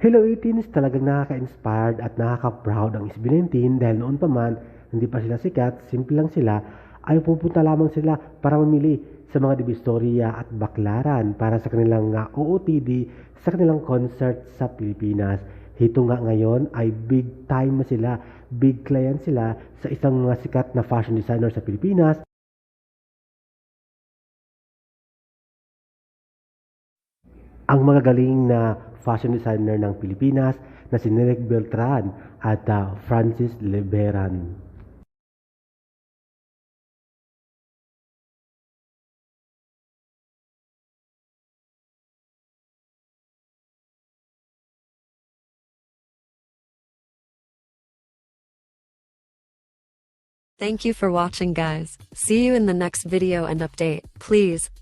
Hello 18s talagang nakaka-inspired at nakaka-proud ang SB19 dahil noon pa man, hindi pa sila sikat, simple lang sila, ay pupunta lamang sila para mamili sa mga divistorya at baklaran para sa kanilang uh, OOTD sa kanilang concert sa Pilipinas. Hito nga ngayon ay big time na sila, big client sila sa isang mga sikat na fashion designer sa Pilipinas ang mga galing na fashion designer ng Pilipinas na si Nerek Beltran at uh, Francis Leberan. Thank you for watching guys. See you in the next video and update. Please,